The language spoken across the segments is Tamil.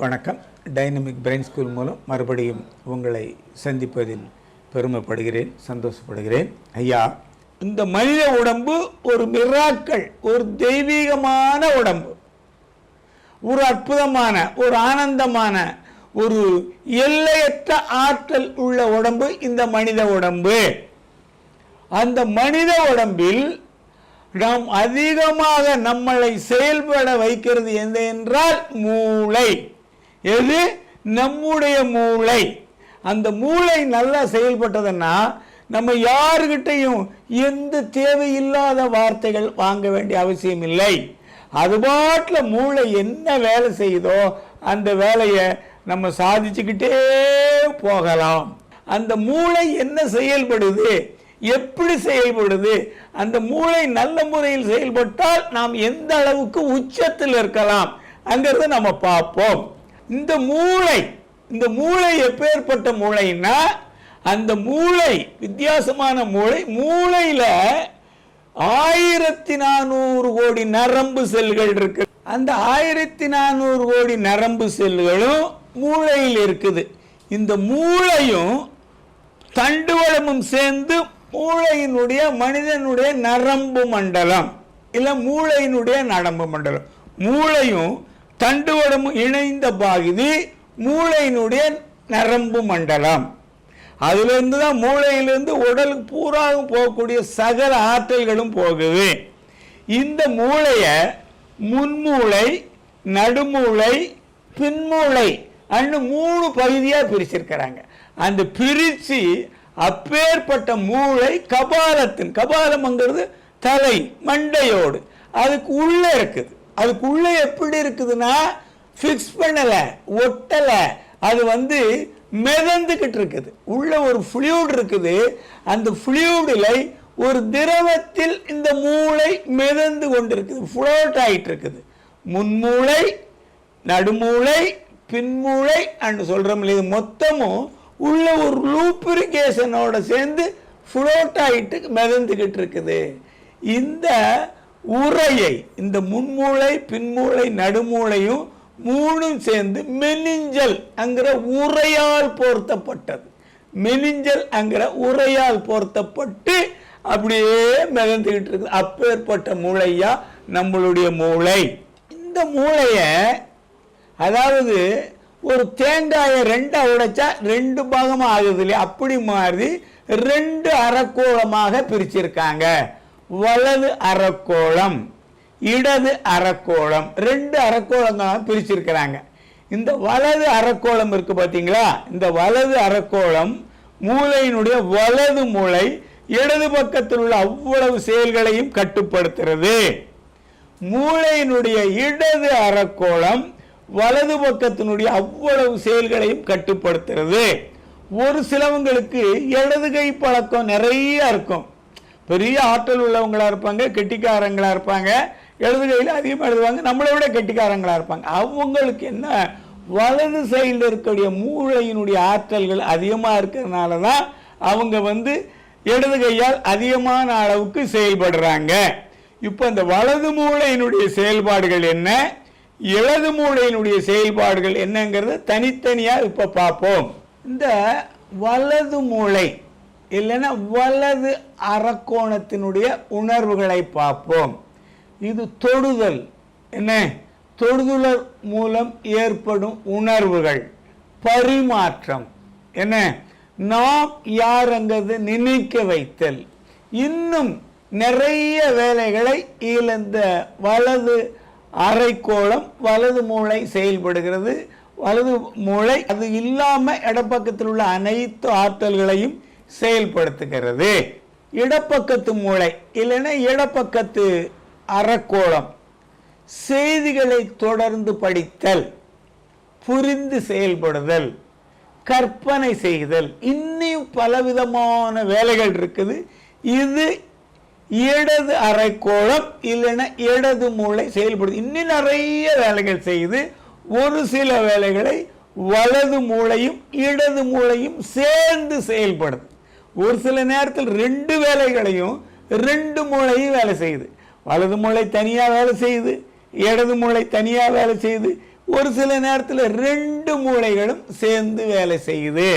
வணக்கம். டைனமிக் பிரெயின் ஸ்கூல் மூலம் மறுபடியும் உங்களை சந்திப்பதில் பெருமைப்படுகிறேன் சந்தோஷப்படுகிறேன். ஐயா இந்த மனித உடம்பு ஒரு மிராக்கள் ஒரு தெய்வீகமான உடம்பு. ஒரு அற்புதமான ஒரு ஆனந்தமான ஒரு எல்லையற்ற ஆற்றல் உள்ள உடம்பு இந்த மனித உடம்பு. அந்த மனித உடம்பில் நாம் அதிகமாக நம்மளை செயல்பட வைக்கிறது எது என்றால் மூளை. எது? நம்முடைய மூளை. அந்த மூளை நல்லா செயல்பட்டதுன்னா நம்ம யாருக்கிட்டையும் எந்த தேவையில்லாத வார்த்தைகள் வாங்க வேண்டிய அவசியம் இல்லை. அது பாட்டில் மூளை என்ன வேலை செய்யுதோ அந்த வேலையை நம்ம சாதிச்சுக்கிட்டே போகலாம். அந்த மூளை என்ன செயல்படுது? எப்படி செயல்படுது? அந்த மூளை நல்ல முறையில் செயல்பட்டால் நாம் எந்த அளவுக்கு உச்சத்தில் இருக்கலாம்? அங்கிறத நம்ம பார்ப்போம். இந்த மூளை இந்த மூளை எப்பேற்பட்ட மூளைன்னா அந்த மூளை வித்தியாசமான மூளை மூளையில் ஆயிரத்தி நானூறு கோடி நரம்பு செல்கள் இருக்கு. அந்த ஆயிரத்தி நானூறு கோடி நரம்பு செல்களும் மூளையில் இருக்குது. இந்த மூளையும் தண்டுவளமும் சேர்ந்து மூளையினுடைய மனிதனுடைய நரம்பு மண்டலம் இல்லை மூளையினுடைய நரம்பு மண்டலம். மூளையும் தண்டுவடம் இணைந்த பகுதி மூளையினுடைய நரம்பு மண்டலம். அதுலேருந்து தான் மூளையிலிருந்து உடலுக்கு பூராவும் போகக்கூடிய சகல ஆற்றல்களும் போகுது. இந்த மூளையை முன்மூளை நடுமூளை பின்மூளை அன்னு மூணு பகுதியாக பிரிச்சிருக்கிறாங்க. அந்த பிரித்து அப்பேற்பட்ட மூளை கபாலத்தின் கபாலம்ங்கிறது தலை மண்டையோடு. அதுக்கு உள்ளே இருக்குது. அதுக்கு உள்ளே எப்படி இருக்குதுன்னா ஃபிக்ஸ் பண்ணலை ஒட்டலை. அது வந்து மிதந்துக்கிட்டு இருக்குது. உள்ள ஒரு ஃப்ளூட் இருக்குது. அந்த ஃப்ளூடில் ஒரு திரவத்தில் இந்த மூளை மிதந்து கொண்டிருக்குது. ஃப்ளோட் ஆகிட்டு இருக்குது. முன்மூளை நடுமூளை பின்மூளை அன்று சொல்கிறோம் இது மொத்தமும் உள்ள ஒரு லூப்ரிகேஷனோட சேர்ந்து ஃப்ளோட் ஆகிட்டு மிதந்துக்கிட்டு இருக்குது. இந்த உரையை இந்த முன்மூளை பின்மூளை நடுமூளையும் மூணும் சேர்ந்து மெனிஞ்சல் அங்கிற உரையால் போர்த்தப்பட்டது. மெனிஞ்சல் அங்கிற உரையால் போர்த்தப்பட்டு அப்படியே மிதந்துக்கிட்டு இருக்குது. அப்பேற்பட்ட மூளையா? நம்மளுடைய மூளை. இந்த மூளையை அதாவது ஒரு தேங்காயை ரெண்டா உடைச்சா ரெண்டு பாகமாக ஆகுது இல்லையா? அப்படி மாதிரி ரெண்டு அறக்கோளமாக பிரிச்சிருக்காங்க. வலது அறக்கோளம் இடது அறக்கோளம். ரெண்டு அறக்கோளங்களாக பிரிச்சிருக்கிறாங்க. இந்த வலது அறக்கோளம் இருக்கு பார்த்தீங்களா இந்த வலது அறக்கோளம் மூளையினுடைய வலது மூளை இடது பக்கத்தில் உள்ள அவ்வளவு செயல்களையும் கட்டுப்படுத்துறது. மூளையினுடைய இடது அறக்கோளம் வலது பக்கத்தினுடைய அவ்வளவு செயல்களையும் கட்டுப்படுத்துறது. ஒரு சிலவங்களுக்கு இடது கை பழக்கம் நிறைய இருக்கும். பெரிய ஆற்றல் உள்ளவங்களாக இருப்பாங்க கெட்டிக்காரங்களாக இருப்பாங்க. எழுதுகையில் அதிகமாக எழுதுவாங்க நம்மளை விட கெட்டிக்காரங்களாக இருப்பாங்க. அவங்களுக்கு என்ன? வலது சைடில் இருக்கக்கூடிய மூளையினுடைய ஆற்றல்கள் அதிகமாக இருக்கிறதுனால தான் அவங்க வந்து இடது கையால் அதிகமான அளவுக்கு செயல்படுறாங்க. இப்போ இந்த வலது மூளையினுடைய செயல்பாடுகள் என்ன? இடது மூளையினுடைய செயல்பாடுகள் என்னங்கிறத தனித்தனியாக இப்போ பார்ப்போம். இந்த வலது மூளை இல்லைன்னா வலது அரக்கோணத்தினுடைய உணர்வுகளை பார்ப்போம். இது தொடுதல். என்ன? தொடுதலர் மூலம் ஏற்படும் உணர்வுகள். பரிமாற்றம். என்ன? நாம் யாரங்கிறது நினைக்க வைத்தல். இன்னும் நிறைய வேலைகளை இழந்த வலது அரைக்கோளம் வலது மூளை செயல்படுகிறது. வலது மூளை அது இல்லாமல் இடப்பக்கத்தில் உள்ள அனைத்து ஆற்றல்களையும் செயல்படுத்துகிறது. இடப்பக்கத்து மூளை இல்லைன்னா இடப்பக்கத்து அறக்கோளம். செய்திகளை தொடர்ந்து படித்தல் புரிந்து செயல்படுதல் கற்பனை செய்தல். இன்னும் பலவிதமான வேலைகள் இருக்குது. இது இடது அரைக்கோளம் இல்லைன்னா இடது மூளை செயல்படுது. இன்னும் நிறைய வேலைகள் செய்யுது ஒரு சில வேலைகளை வலது மூளையும் இடது மூளையும் சேர்ந்து செயல்படுது. ஒரு சில நேரத்தில் ரெண்டு வேலைகளையும் ரெண்டு மூளையும் வேலை செய்யுது. வலது மூளை தனியாக வேலை செய்யுது இடது மூளை தனியாக வேலை செய்யுது. ஒரு சில நேரத்தில் ரெண்டு மூளைகளும் சேர்ந்து வேலை செய்யுது.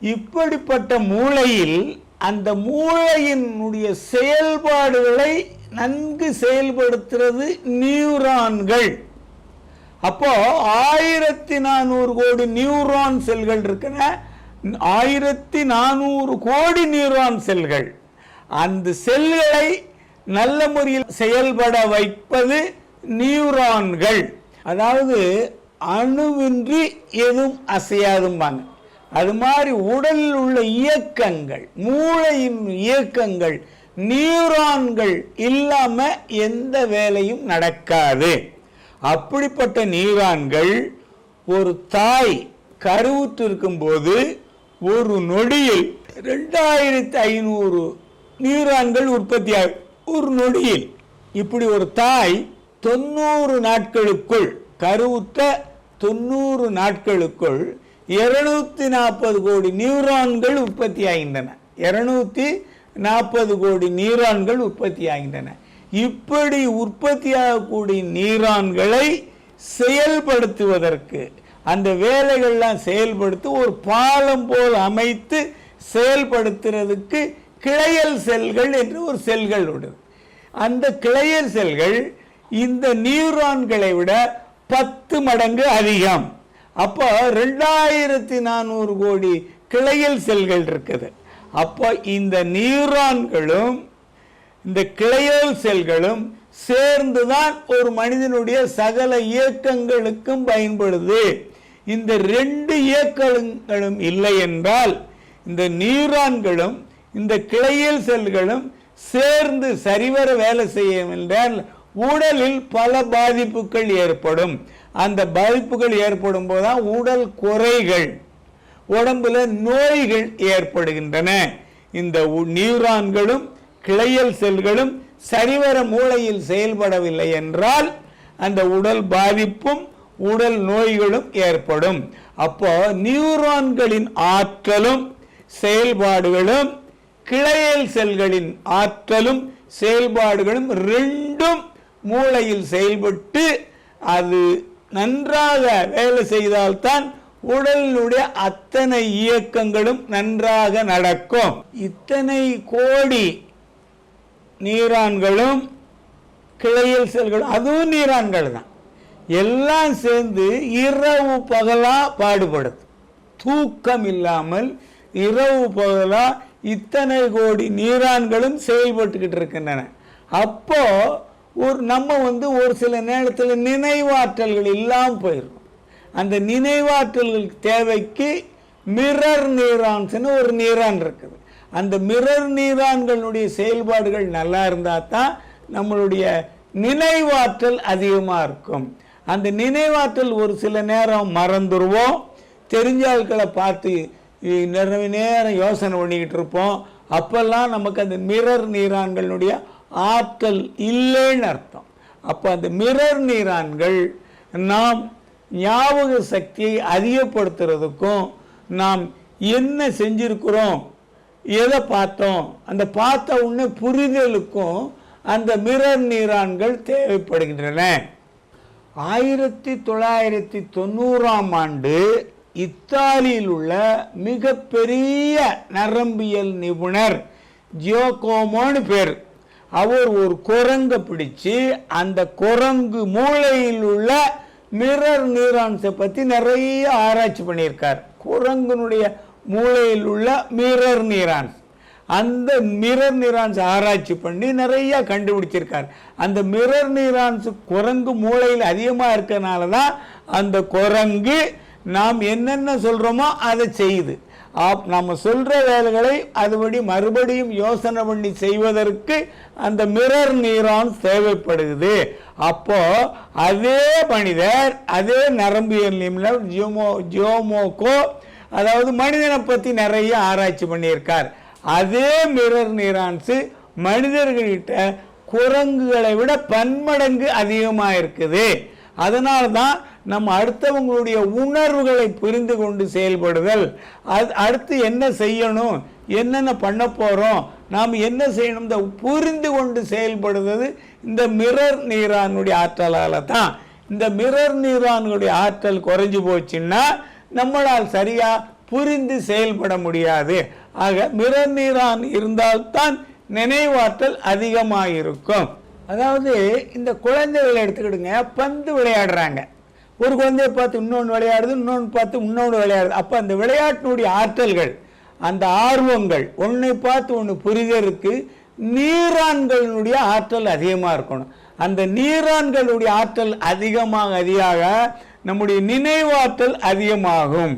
இப்படிப்பட்ட மூளையில் அந்த மூளையினுடைய செயல்பாடுகளை நன்கு செயல்படுத்துறது நியூரான்கள். அப்போ ஆயிரத்தி நானூறு கோடி நியூரான் செல்கள் இருக்கிற ஆயிரத்தி நானூறு கோடி நியூரான் செல்கள். அந்த செல்களை நல்ல முறையில் செயல்பட வைப்பது நியூரான்கள். அதாவது அணுவின்றி எதுவும் அசையாதும்பாங்க. அது மாதிரி உடலில் உள்ள இயக்கங்கள் மூளையின் இயக்கங்கள் நியூரான்கள் இல்லாம எந்த வேலையும் நடக்காது. அப்படிப்பட்ட நியூரான்கள் ஒரு தாய் கருவுற்று இருக்கும்போது ஒரு நொடியில் ரெண்டாயிரத்தி ஐநூறு நியூரான்கள் உற்பத்தியாகும் ஒரு நொடியில். இப்படி ஒரு தாய் தொண்ணூறு நாட்களுக்குள் கருவுற்ற தொண்ணூறு நாட்களுக்குள் இருநூத்தி நாற்பது கோடி நியூரான்கள் உற்பத்தி ஆகின்றன இருநூத்தி நாற்பது கோடி நியூரான்கள் உற்பத்தி ஆகின்றன இப்படி உற்பத்தியாகக்கூடிய நியூரான்களை செயல்படுத்துவதற்கு அந்த வேலைகள்லாம் செயல்படுத்தி ஒரு பாலம் போல் அமைத்து செயல்படுத்துறதுக்கு கிளையல் செல்கள் என்று ஒரு செல்கள் உண்டு. அந்த கிளையல் செல்கள் இந்த நியூரான்களை விட பத்து மடங்கு அதிகம். அப்போ ரெண்டாயிரத்தி நானூறு கோடி கிளையல் செல்கள் இருக்குது. அப்போ இந்த நியூரான்களும் இந்த கிளையல் செல்களும் சேர்ந்துதான் ஒரு மனிதனுடைய சகல இயக்கங்களுக்கும் பயன்படுது. இந்த ரெண்டு இயக்கங்களும் இல்லை என்றால் இந்த நியூரான்களும் இந்த கிளையல் செல்களும் சேர்ந்து சரிவர வேலை செய்யும் என்றால் உடலில் பல பாதிப்புகள் ஏற்படும். அந்த பாதிப்புகள் ஏற்படும் போதுதான் உடல் குறைகள் உடம்புல நோய்கள் ஏற்படுகின்றன. இந்த நியூரான்களும் கிளையல் செல்களும் சரிவர மூளையில் செயல்படவில்லை என்றால் அந்த உடல் பாதிப்பும் உடல் நோய்களும் ஏற்படும். அப்போ நியூரான்களின் ஆற்றலும் செயல்பாடுகளும் கிளையல் செல்களின் ஆற்றலும் செயல்பாடுகளும் ரெண்டும் மூளையில் செயல்பட்டு அது நன்றாக வேலை செய்தால்தான் உடலினுடைய அத்தனை இயக்கங்களும் நன்றாக நடக்கும். இத்தனை கோடி நீரான்களும் கிளையல் செல்களும் அதுவும் நீரான்கள் தான். எல்லாம் சேர்ந்து இரவு பகலா பாடுபடுது. தூக்கம் இல்லாமல் இரவு பகலா இத்தனை கோடி நீரான்களும் செயல்பட்டுக்கிட்டு இருக்கின்றன. அப்போ ஒரு நம்ம வந்து ஒரு சில நேரத்தில் நினைவாற்றல்கள் இல்லாமல் போயிடும் அந்த நினைவாற்றல்களுக்கு தேவைக்கு மிரர் நீரான்ஸ்னு ஒரு நீரான் இருக்குது. அந்த மிரர் நீரான்களுடைய செயல்பாடுகள் நல்லா இருந்தால் தான் நம்மளுடைய நினைவாற்றல் அதிகமாக இருக்கும். அந்த நினைவாற்றல் ஒரு சில நேரம் மறந்துடுவோம் தெரிஞ்ச ஆட்களை பார்த்து நிறைய நேரம் யோசனை பண்ணிக்கிட்டு இருப்போம். அப்போல்லாம் நமக்கு அந்த மிரர் நீரான்களுடைய ஆற்றல் இல்லைன்னு அர்த்தம். அப்போ அந்த மிரர் நீரான்கள் நாம் ஞாபக சக்தியை அதிகப்படுத்துறதுக்கும் நாம் என்ன செஞ்சிருக்கிறோம் எதை பார்த்தோம் அந்த பார்த்த உடனே புரிதலுக்கும் அந்த மிரர் நீரான்கள் தேவைப்படுகின்றன. ஆயிரத்தி தொள்ளாயிரத்தி தொண்ணூறாம் ஆண்டு இத்தாலியில் உள்ள மிகப்பெரிய நரம்பியல் நிபுணர் ஜியோகோமோன்னு பேர். அவர் ஒரு குரங்கை பிடிச்சு அந்த குரங்கு மூளையில் உள்ள மிரர் நியூரான்ஸை பற்றி நிறைய ஆராய்ச்சி பண்ணியிருக்கார். குரங்குனுடைய மூளையில் உள்ள மிரர் நியூரான்ஸ் அந்த மிரர் நியூரான்ஸ் ஆராய்ச்சி பண்ணி நிறைய கண்டுபிடிச்சிருக்கார். அந்த மிரர் நியூரான்ஸ் குரங்கு மூளையில் அதிகமாக இருக்கனால தான் அந்த குரங்கு நாம் என்னென்ன சொல்கிறோமோ அதை செய்யுது. ஆப் நம்ம சொல்கிற வேலைகளை அதுபடி மறுபடியும் யோசனை பண்ணி செய்வதற்கு அந்த மிரர் நியூரான்ஸ் தேவைப்படுது. அப்போது அதே மனிதர் அதே நரம்பியல் நிபுணர் ஜியோமோ ஜியோமோகோ அதாவது மனிதனை பற்றி நிறைய ஆராய்ச்சி பண்ணியிருக்கார். அதே மிரர் நியூரான்ஸு மனிதர்கள்கிட்ட குரங்குகளை விட பன்மடங்கு அதிகமாக இருக்குது அதனால தான் நம்ம அடுத்தவங்களுடைய உணர்வுகளை புரிந்து கொண்டு செயல்படுதல். அது அடுத்து என்ன செய்யணும் என்னென்ன பண்ண போகிறோம் நாம் என்ன செய்யணும் இந்த புரிந்து கொண்டு செயல்படுவது இந்த மிரர் நீரானுடைய ஆற்றலால் தான் இந்த மிரர் நீரானுடைய ஆற்றல் குறைஞ்சு போச்சுன்னா நம்மளால் சரியாக புரிந்து செயல்பட முடியாது. ஆக மிரர் நியூரான் இருந்தால்தான் நினைவாற்றல் அதிகமாக இருக்கும் அதாவது இந்த குழந்தைகளை எடுத்துக்கிடுங்க பந்து விளையாடுறாங்க. ஒரு குழந்தைய பார்த்து இன்னொன்று விளையாடுது இன்னொன்று பார்த்து இன்னொன்று விளையாடுது. அப்போ அந்த விளையாட்டினுடைய ஆற்றல்கள் அந்த ஆர்வங்கள் ஒன்றை பார்த்து ஒன்று புரிதலுக்கு நீரான்களினுடைய ஆற்றல் அதிகமாக இருக்கணும். அந்த நீரான்களுடைய ஆற்றல் அதிகமாக அதிகமாக நம்முடைய நினைவாற்றல் அதிகமாகும்.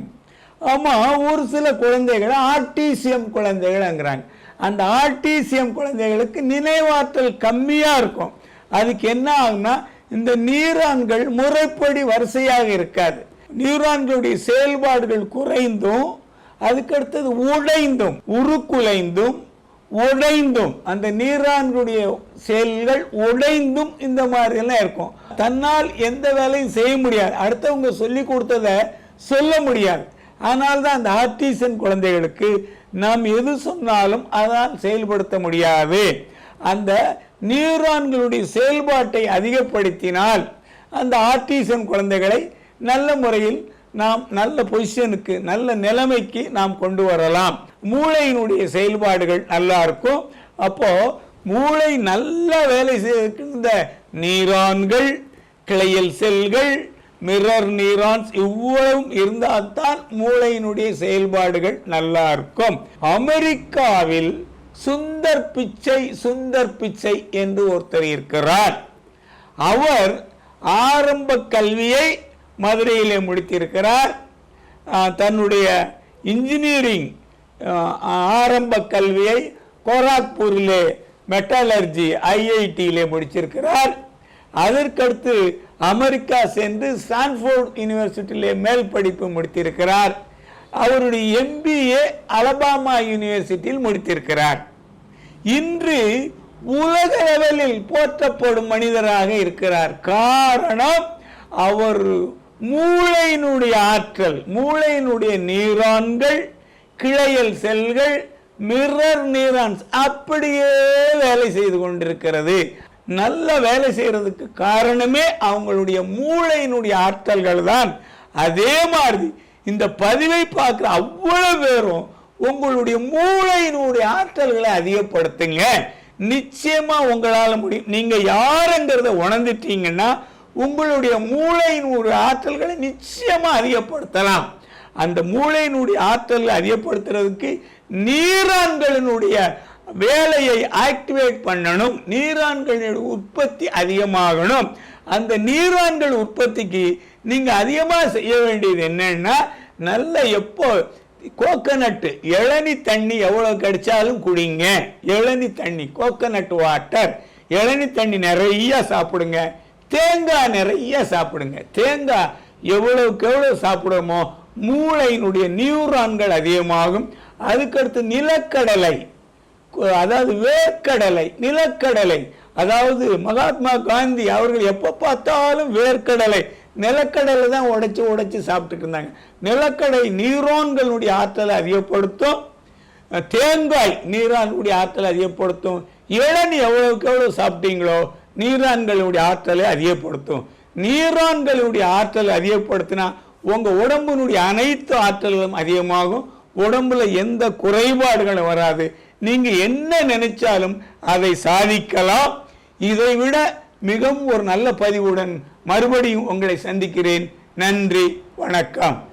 ஆமாம் ஒரு சில குழந்தைகள் ஆர்டிசிஎம் குழந்தைகள்ங்கிறாங்க. அந்த ஆர்டிசிஎம் குழந்தைகளுக்கு நினைவாற்றல் கம்மியாக இருக்கும். அதுக்கு என்ன ஆகும்னா இந்த நியூரான்கள் முறைப்படி வரிசையாக இருக்காது. நியூரான்களுடைய செயல்பாடுகள் குறைந்தும் அதுக்கடுத்தது உடைந்தும் உருக்குலைந்தும் உடைந்தும். அந்த நீரான்களுடைய செயல்கள் உடைந்தும் இந்த மாதிரிலாம் இருக்கும். தன்னால் எந்த வேலையும் செய்ய முடியாது. அடுத்தவங்க சொல்லி கொடுத்தத சொல்ல முடியாது. ஆனால் தான் அந்த ஆர்டிசன் குழந்தைகளுக்கு நாம் எது சொன்னாலும் அதான் செயல்படுத்த முடியாது. அந்த நியூரான்களுடைய செயல்பாட்டை அதிகப்படுத்தினால் அந்த ஆர்டிசன் குழந்தைகளை நல்ல முறையில் நாம் நல்ல பொசிஷனுக்கு நல்ல நிலைமைக்கு நாம் கொண்டு வரலாம். மூளையினுடைய செயல்பாடுகள் நல்லா இருக்கும். அப்போ மூளை நல்ல வேலை செய்த நீரான்கள் கிளையல் செல்கள் மிரர் நியூரான்ஸ் இவ்வளவும் இருந்தால்தான் மூளையினுடைய செயல்பாடுகள் நல்லா இருக்கும். அமெரிக்காவில் சுந்தர் பிச்சை சுந்தர் பிச்சை என்று ஒருத்தர் இருக்கிறார். அவர் ஆரம்ப கல்வியை மதுரையிலே முடித்திருக்கிறார். தன்னுடைய இன்ஜினியரிங் ஆரம்ப கல்வியை கோராக்பூரிலே மெட்டாலர்ஜி ஐஐடியிலே முடிச்சிருக்கிறார். அதற்கடுத்து அமெரிக்கா சென்று ஸ்டான்ஃபோர்ட் யூனிவர்சிட்டியிலே மேல் படிப்பு முடித்திருக்கிறார். அவருடைய எம்பிஏ அலபாமா யூனிவர்சிட்டியில் முடித்திருக்கிறார். இன்று உலக லெவலில் போற்றப்படும் மனிதராக இருக்கிறார். காரணம் அவர் மூளையினுடைய ஆற்றல் மூளையினுடைய நீரான்கள் கிளையல் செல்கள் மிரர் நியூரான்ஸ் அப்படியே வேலை செய்து கொண்டிருக்கிறது. நல்ல வேலை செய்கிறதுக்கு காரணமே அவங்களுடைய மூளையினுடைய ஆற்றல்கள் தான். அதே மாதிரி இந்த பதிவை பார்க்குற அவ்வளோ பேரும் உங்களுடைய மூளையினுடைய ஆற்றல்களை அதிகப்படுத்துங்க. நிச்சயமாக உங்களால் முடியும் நீங்கள் யாருங்கிறத உணர்ந்துட்டீங்கன்னா உங்களுடைய மூளையினுடைய ஆற்றல்களை நிச்சயமாக அதிகப்படுத்தலாம். அந்த மூளையினுடைய ஆற்றல்களை அதிகப்படுத்துறதுக்கு நீரான்களினுடைய வேலையை ஆக்டிவேட் பண்ணணும் நீரான்களினுடைய உற்பத்தி அதிகமாகணும். அந்த நீரான்கள் உற்பத்திக்கு நீங்கள் அதிகமாக செய்ய வேண்டியது என்னன்னா நல்ல எப்போ கோகனட்டு இளநி தண்ணி எவ்வளோ கிடைச்சாலும் குடிங்க. இளநி தண்ணி கோகனட் வாட்டர் இளநி தண்ணி நிறைய சாப்பிடுங்க. தேங்காய் நிறைய சாப்பிடுங்க. தேங்காய் எவ்வளவுக்கு எவ்வளோ சாப்பிடுமோ மூளையினுடைய நியூரான்கள் அதிகமாகும். அதுக்கடுத்து நிலக்கடலை. அதாவது வேர்க்கடலை நிலக்கடலை. அதாவது மகாத்மா காந்தி அவர்கள் எப்போ பார்த்தாலும் வேர்க்கடலை நிலக்கடலை தான் உடைச்சி உடைச்சி சாப்பிட்டுட்டு இருந்தாங்க. நிலக்கடலை நீரோன்களுடைய ஆற்றலை அதிகப்படுத்தும் தேங்காய் நீரான்களுடைய ஆற்றலை அதிகப்படுத்தும் இளநீ எவ்வளவுக்கு எவ்வளவு சாப்பிட்டீங்களோ நீரான்களுடைய ஆற்றலை அதிகப்படுத்தும். நீரான்களுடைய ஆற்றலை அதிகப்படுத்தினா உங்க உடம்பினுடைய அனைத்து ஆற்றல்களும் அதிகமாகும். உடம்புல எந்த குறைபாடுகளும் வராது. நீங்க என்ன நினைச்சாலும் அதை சாதிக்கலாம். இதை விட மிகவும் ஒரு நல்ல பதிவுடன் மறுபடியும் உங்களை சந்திக்கிறேன். நன்றி வணக்கம்.